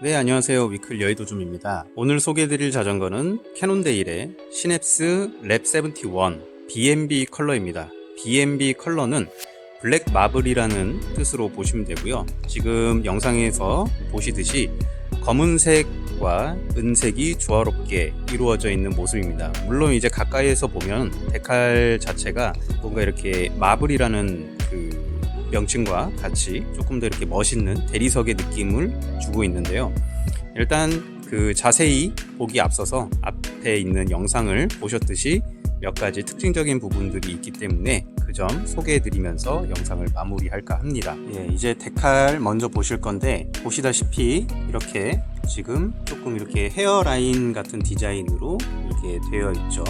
네, 안녕하세요. 위클 여의도줌입니다. 오늘 소개해드릴 자전거는 캐논데일의 시냅스 랩71 BMB 컬러입니다. BMB 컬러는 블랙 마블이라는 뜻으로 보시면 되고요. 지금 영상에서 보시듯이 검은색과 은색이 조화롭게 이루어져 있는 모습입니다. 물론 이제 가까이에서 보면 데칼 자체가 뭔가 이렇게 마블이라는 그 명칭과 같이 조금 더 이렇게 멋있는 대리석의 느낌을 주고 있는데요. 일단 그 자세히 보기 앞서서 앞에 있는 영상을 보셨듯이 몇 가지 특징적인 부분들이 있기 때문에 그 점 소개해 드리면서 영상을 마무리할까 합니다. 예, 이제 데칼 먼저 보실 건데 보시다시피 이렇게 지금 조금 이렇게 헤어라인 같은 디자인으로 이렇게 되어 있죠.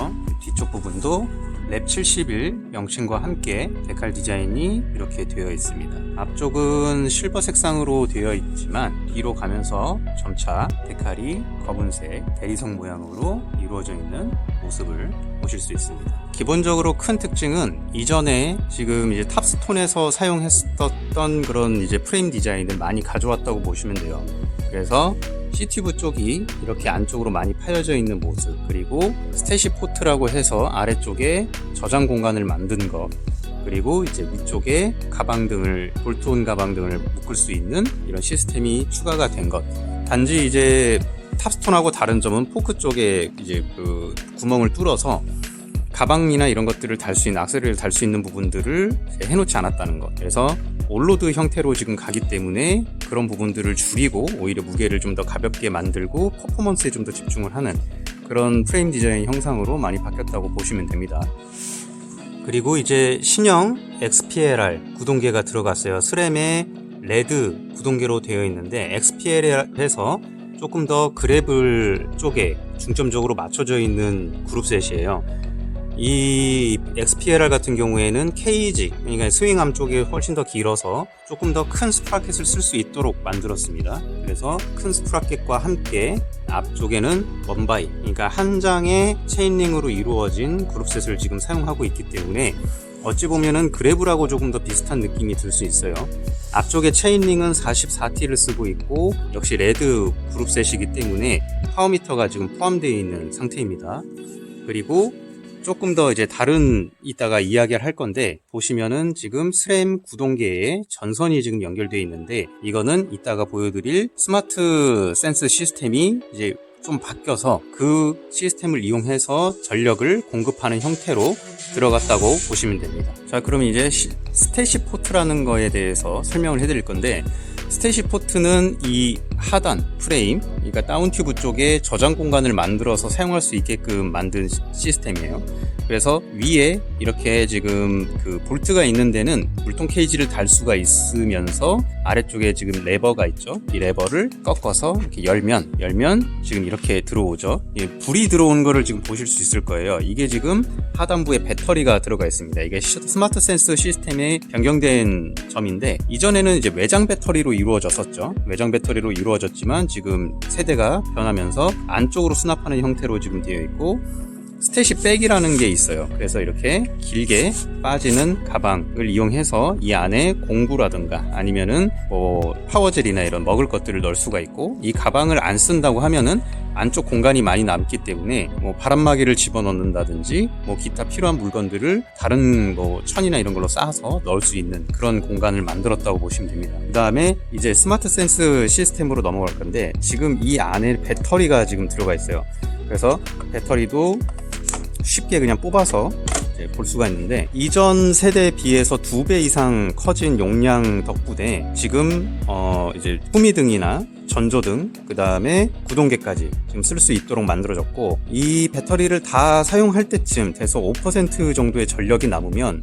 뒤쪽 부분도 랩 71 명칭과 함께 데칼 디자인이 이렇게 되어 있습니다. 앞쪽은 실버 색상으로 되어 있지만 뒤로 가면서 점차 데칼이 검은색 대리석 모양으로 이루어져 있는 모습을 보실 수 있습니다. 기본적으로 큰 특징은 이전에 지금 이제 탑스톤에서 사용했었던 그런 이제 프레임 디자인을 많이 가져왔다고 보시면 돼요. 그래서 CTV 쪽이 이렇게 안쪽으로 많이 파여져 있는 모습 그리고 스테시 포트라고 해서 아래쪽에 저장 공간을 만든 거 그리고 이제 위쪽에 가방 등을 볼트온 가방 등을 묶을 수 있는 이런 시스템이 추가가 된 것. 단지 이제 탑스톤하고 다른 점은 포크 쪽에 이제 그 구멍을 뚫어서 가방이나 이런 것들을 달 수 있는 악세를 달 수 있는 부분들을 해놓지 않았다는 것. 그래서 올로드 형태로 지금 가기 때문에 그런 부분들을 줄이고 오히려 무게를 좀 더 가볍게 만들고 퍼포먼스에 좀 더 집중을 하는 그런 프레임 디자인 형상으로 많이 바뀌었다고 보시면 됩니다. 그리고 이제 신형 XPLR 구동계가 들어갔어요. 스램에 레드 구동계로 되어 있는데 XPLR에서 조금 더 그래블 쪽에 중점적으로 맞춰져 있는 그룹셋이에요. 이 XPLR 같은 경우에는 케이지, 그러니까 스윙암 쪽이 훨씬 더 길어서 조금 더 큰 스프라켓을 쓸 수 있도록 만들었습니다. 그래서 큰 스프라켓과 함께 앞쪽에는 원바이, 그러니까 한 장의 체인링으로 이루어진 그룹셋을 지금 사용하고 있기 때문에 어찌 보면은 그래브라고 조금 더 비슷한 느낌이 들 수 있어요. 앞쪽에 체인링은 44T를 쓰고 있고 역시 레드 그룹셋이기 때문에 파워미터가 지금 포함되어 있는 상태입니다. 그리고 조금 더 이제 다른 이따가 이야기를 할 건데 보시면은 지금 스램 구동계에 전선이 지금 연결되어 있는데 이거는 이따가 보여드릴 스마트 센스 시스템이 이제 좀 바뀌어서 그 시스템을 이용해서 전력을 공급하는 형태로 들어갔다고 보시면 됩니다. 자, 그럼 이제 시- 스테시 포트라는 거에 대해서 설명을 해드릴 건데 스테시 포트는 이 하단 프레임, 그러니까 다운 튜브 쪽에 저장 공간을 만들어서 사용할 수 있게끔 만든 시- 시스템이에요. 그래서 위에 이렇게 지금 그 볼트가 있는 데는 물통 케이지를 달 수가 있으면서 아래쪽에 지금 레버가 있죠. 이 레버를 꺾어서 이렇게 열면 열면 지금 이렇게 들어오죠. 이 불이 들어오는 거를 지금 보실 수 있을 거예요. 이게 지금 하단부에 배터리가 들어가 있습니다. 이게 시- 스마트 센스 시스템에 변경된 점인데 이전에는 이제 외장 배터리로 이루어졌었죠. 외장 배터리로 이루어졌지만 지금 세대가 변하면서 안쪽으로 수납하는 형태로 지금 되어 있고 스테시 백이라는 게 있어요. 그래서 이렇게 길게 빠지는 가방을 이용해서 이 안에 공구라든가 아니면은 뭐 파워젤이나 이런 먹을 것들을 넣을 수가 있고 이 가방을 안 쓴다고 하면은 안쪽 공간이 많이 남기 때문에 뭐 바람막이를 집어넣는다든지 뭐 기타 필요한 물건들을 다른 뭐 천이나 이런 걸로 싸서 넣을 수 있는 그런 공간을 만들었다고 보시면 됩니다. 그 다음에 이제 스마트 센스 시스템으로 넘어갈 건데 지금 이 안에 배터리가 지금 들어가 있어요. 그래서 배터리도 쉽게 그냥 뽑아서 볼 수가 있는데 이전 세대에 비해서 두 배 이상 커진 용량 덕분에 지금 어 이제 후미등이나 전조등 그 다음에 구동계까지 지금 쓸 수 있도록 만들어졌고 이 배터리를 다 사용할 때쯤 돼서 5% 정도의 전력이 남으면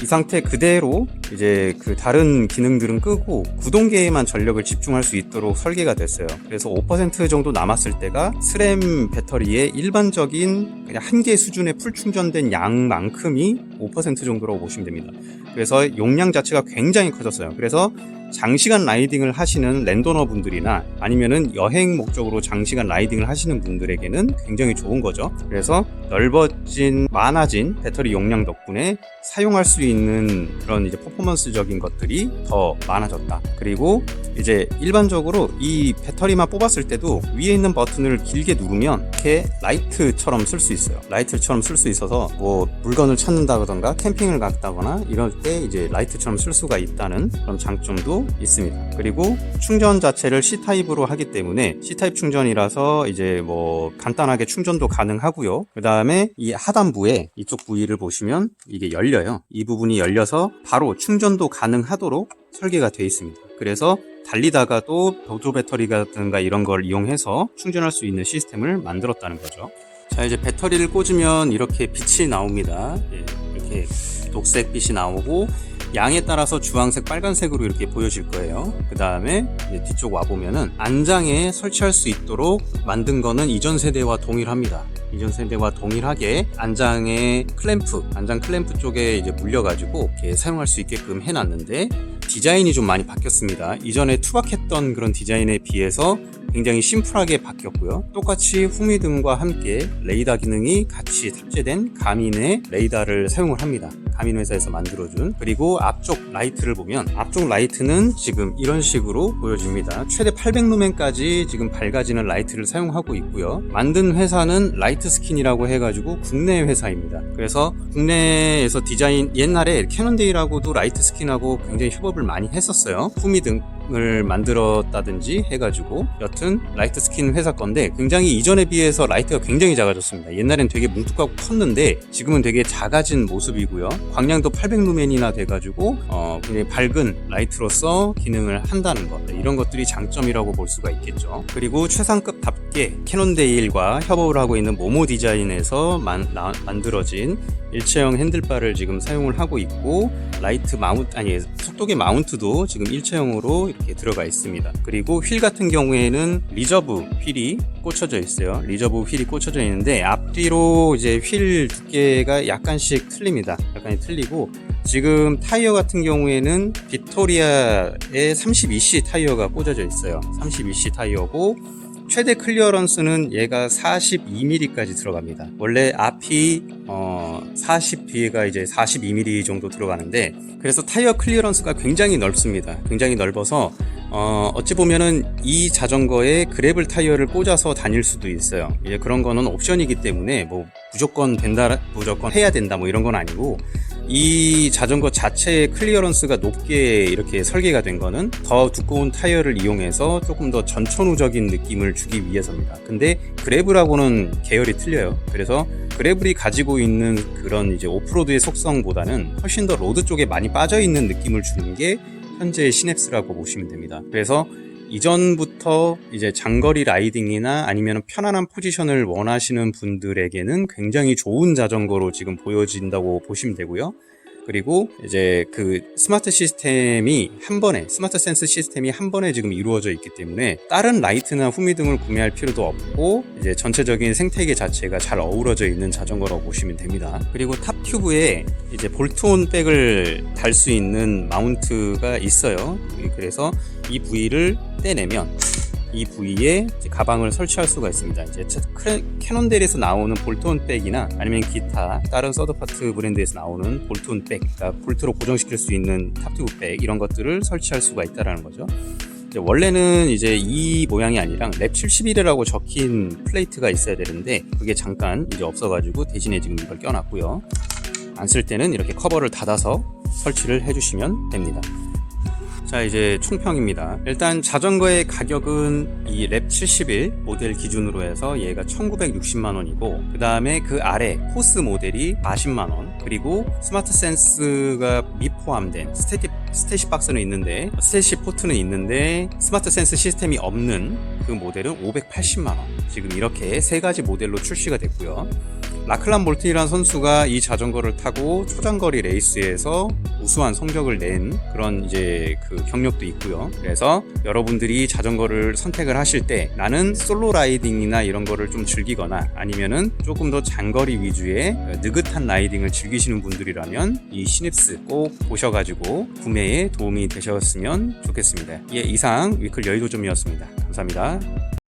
이 상태 그대로 이제 그 다른 기능들은 끄고 구동계에만 전력을 집중할 수 있도록 설계가 됐어요. 그래서 5% 정도 남았을 때가 스램 배터리의 일반적인 그냥 한 개 수준의 풀 충전된 양만큼이 5% 정도라고 보시면 됩니다. 그래서 용량 자체가 굉장히 커졌어요. 그래서 장시간 라이딩을 하시는 랜더너 분들이나 아니면은 여행 목적으로 장시간 라이딩을 하시는 분들에게는 굉장히 좋은 거죠. 그래서 넓어진 많아진 배터리 용량 덕분에 사용할 수 있는 그런 이제 퍼포먼스적인 것들이 더 많아졌다. 그리고 이제 일반적으로 이 배터리만 뽑았을 때도 위에 있는 버튼을 길게 누르면 이렇게 라이트처럼 쓸 수 있어요. 라이트처럼 쓸 수 있어서 뭐 물건을 찾는다던가 캠핑을 갔다거나 이럴 때 이제 라이트처럼 쓸 수가 있다는 그런 장점도 있습니다. 그리고 충전 자체를 C 타입으로 하기 때문에 C 타입 충전이라서 이제 뭐 간단하게 충전도 가능하고요. 그 다음 에 이 하단부에 이쪽 부위를 보시면 이게 열려요. 이 부분이 열려서 바로 충전도 가능하도록 설계가 되어 있습니다. 그래서 달리다가도 보조 배터리라든가 이런 걸 이용해서 충전할 수 있는 시스템을 만들었다는 거죠. 자, 이제 배터리를 꽂으면 이렇게 빛이 나옵니다. 예, 이렇게 녹색 빛이 나오고 양에 따라서 주황색, 빨간색으로 이렇게 보여질 거예요. 그 다음에 뒤쪽 와 보면은 안장에 설치할 수 있도록 만든 거는 이전 세대와 동일합니다. 이전 세대와 동일하게 안장에 클램프, 안장 클램프 쪽에 이제 물려가지고 이렇게 사용할 수 있게끔 해놨는데 디자인이 좀 많이 바뀌었습니다. 이전에 투박했던 그런 디자인에 비해서 굉장히 심플하게 바뀌었고요. 똑같이 후미등과 함께 레이더 기능이 같이 탑재된 가민의 레이더를 사용을 합니다. 가민 회사에서 만들어준 그리고 앞쪽 라이트를 보면 앞쪽 라이트는 지금 이런 식으로 보여집니다. 최대 800루멘까지 지금 밝아지는 라이트를 사용하고 있고요. 만든 회사는 라이트 스킨이라고 해가지고 국내 회사입니다. 그래서 국내에서 디자인 옛날에 캐논데이라고도 라이트 스킨하고 굉장히 협업을 많이 했었어요. 후미 등 을 만들었다든지 해가지고 여튼 라이트 스킨 회사 건데 굉장히 이전에 비해서 라이트가 굉장히 작아졌습니다. 옛날엔 되게 뭉툭하고 컸는데 지금은 되게 작아진 모습이고요. 광량도 800루멘이나 돼가지고 어 굉장히 밝은 라이트로서 기능을 한다는 것 이런 것들이 장점이라고 볼 수가 있겠죠. 그리고 최상급답게 캐논데일과 협업을 하고 있는 모모 디자인에서 만, 나, 만들어진 일체형 핸들바를 지금 사용을 하고 있고 라이트 마운트 아니 속도계 마운트도 지금 일체형으로 이렇게 들어가 있습니다. 그리고 휠 같은 경우에는 리저브 휠이 꽂혀져 있어요. 리저브 휠이 꽂혀져 있는데 앞뒤로 이제 휠 두께가 약간씩 틀립니다. 약간 틀리고 지금 타이어 같은 경우에는 빅토리아의 32C 타이어가 꽂아져 있어요. 32C 타이어고 최대 클리어런스는 얘가 42mm까지 들어갑니다. 원래 앞이 어, 40 뒤에가 이제 42mm 정도 들어가는데 그래서 타이어 클리어런스가 굉장히 넓습니다. 굉장히 넓어서 어, 어찌 보면은 이 자전거에 그래블 타이어를 꽂아서 다닐 수도 있어요. 이제 그런 거는 옵션이기 때문에 뭐 무조건 된다, 무조건 해야 된다 뭐 이런 건 아니고 이 자전거 자체의 클리어런스가 높게 이렇게 설계가 된 거는 더 두꺼운 타이어를 이용해서 조금 더 전천후적인 느낌을 주기 위해서입니다. 근데 그래블하고는 계열이 틀려요. 그래서 그래블이 가지고 있는 그런 이제 오프로드의 속성보다는 훨씬 더 로드 쪽에 많이 빠져 있는 느낌을 주는 게 현재의 시냅스라고 보시면 됩니다. 그래서 이전부터 이제 장거리 라이딩이나 아니면 편안한 포지션을 원하시는 분들에게는 굉장히 좋은 자전거로 지금 보여진다고 보시면 되고요. 그리고 이제 그 스마트 시스템이 한 번에 스마트 센스 시스템이 한 번에 지금 이루어져 있기 때문에 다른 라이트나 후미 등을 구매할 필요도 없고 이제 전체적인 생태계 자체가 잘 어우러져 있는 자전거라고 보시면 됩니다. 그리고 탑 튜브에 이제 볼트온 백을 달 수 있는 마운트가 있어요. 그래서 이 부위를 떼내면 이 부위에 가방을 설치할 수가 있습니다. 이제 캐논델에서 나오는 볼트온 백이나 아니면 기타 다른 서드파트 브랜드에서 나오는 볼트온 백, 그러니까 볼트로 고정시킬 수 있는 탑튜브 백 이런 것들을 설치할 수가 있다라는 거죠. 이제 원래는 이제 이 모양이 아니라 랩 71이라고 적힌 플레이트가 있어야 되는데 그게 잠깐 이제 없어가지고 대신에 지금 이걸 껴놨고요. 안 쓸 때는 이렇게 커버를 닫아서 설치를 해주시면 됩니다. 자 이제 총평입니다. 일단 자전거의 가격은 이 랩 71 모델 기준으로 해서 얘가 1960만원이고 그 다음에 그 아래 코스 모델이 40만원. 그리고 스마트 센스가 미포함된 스테티, 스테시 박스는 있는데 스테시 포트는 있는데 스마트 센스 시스템이 없는 그 모델은 580만원. 지금 이렇게 세 가지 모델로 출시가 됐고요 라클란 볼튼이라는 선수가 이 자전거를 타고 초장거리 레이스에서 우수한 성적을 낸 그런 이제 그 경력도 있고요. 그래서 여러분들이 자전거를 선택을 하실 때 나는 솔로 라이딩이나 이런 거를 좀 즐기거나 아니면은 조금 더 장거리 위주의 느긋한 라이딩을 즐기시는 분들이라면 이 시냅스 꼭 보셔가지고 구매에 도움이 되셨으면 좋겠습니다. 예, 이상 위클 여의도점이었습니다. 감사합니다.